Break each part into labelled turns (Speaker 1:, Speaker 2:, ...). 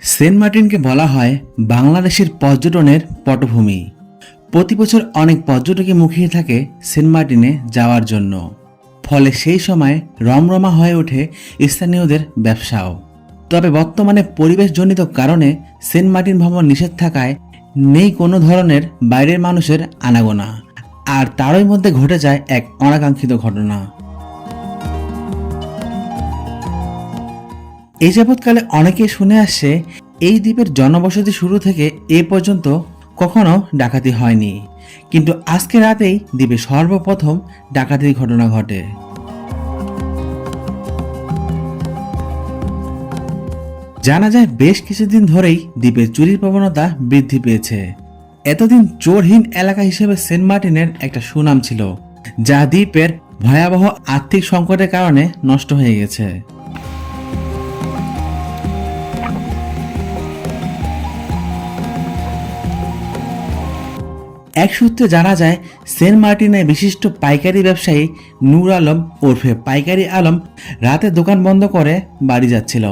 Speaker 1: Saint মার্টিনকে বলা হয় বাংলাদেশের পর্যটনের পটভূমি। প্রতি বছর অনেক পর্যটকই মুখিয়ে থাকে সেন্ট মার্টিনে যাওয়ার জন্য। ফলে সেই সময় রমরমা হয়ে ওঠে স্থানীয়দের ব্যবসাও। তবে বর্তমানে পরিবেশজনিত কারণে সেন্ট মার্টিন ভ্রমণ নিষেধ থাকায় নেই কোনো ধরনের বাইরের মানুষের আনাগোনা। আর তারই মধ্যে ঘটে যায় এক অনাকাঙ্ক্ষিত ঘটনা। এই যাবৎকালে অনেকে শুনে আসছে এই দ্বীপের জনবসতি শুরু থেকে এ পর্যন্ত কখনো ডাকাতি হয়নি। কিন্তু আজকে রাতেই দ্বীপে সর্বপ্রথম ডাকাতির ঘটনা ঘটে। জানা যায় বেশ কিছুদিন ধরেই দ্বীপের চুরির প্রবণতা বৃদ্ধি পেয়েছে। এতদিন চোরহীন এলাকা হিসেবে সেন্ট মার্টিনের একটা সুনাম ছিল, যা দ্বীপের ভয়াবহ আর্থিক সংকটের কারণে নষ্ট হয়ে গেছে। এক সূত্রে জানা যায়, সেন্ট মার্টিনের বিশিষ্ট পাইকারি ব্যবসায়ী নূর আলম ওরফে পাইকারি আলম রাতে দোকান বন্ধ করে বাড়ি যাচ্ছিল।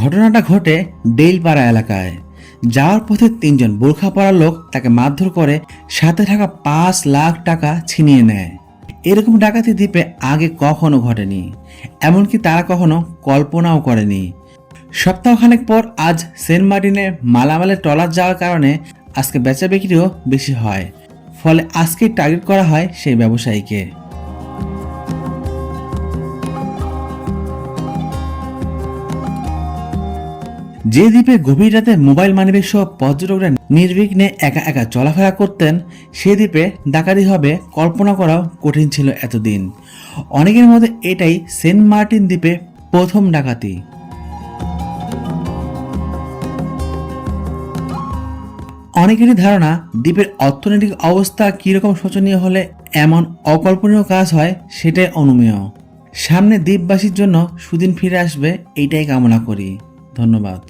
Speaker 1: ঘটনাটা ঘটে ডেইলপাড়া এলাকায়। যাওয়ার পথে তিনজন বোরখা পরা লোক তাকে মারধর করে সাথে থাকা পাঁচ লাখ টাকা ছিনিয়ে নেয়। এরকম ডাকাতি দ্বীপে আগে কখনো ঘটেনি, এমনকি তারা কখনো কল্পনাও করেনি। সপ্তাহখানেক পর আজ সেন্ট মার্টিনে মালামালের ট্রলার যাওয়ার কারণে আজকে বেচা বিক্রিও বেশি হয়। ফলে আজকে টার্গেট করা হয় সেই ব্যবসায়ীকে। যে দ্বীপে গভীর রাতে মোবাইল মানিব্যাগ সহ পর্যটকরা নির্বিঘ্নে একা একা চলাফেরা করতেন, সে দ্বীপে ডাকাতি হবে কল্পনা করাও কঠিন ছিল এতদিন। অনেকের মধ্যে এটাই সেন্ট মার্টিন দ্বীপে প্রথম ডাকাতি। অনেকেরই ধারণা দ্বীপের অর্থনৈতিক অবস্থা কীরকম শোচনীয় হলে এমন অকল্পনীয় কাজ হয় সেটাই অনুমেয়। সামনে দ্বীপবাসীর জন্য সুদিন ফিরে আসবে, এইটাই কামনা করি। ধন্যবাদ।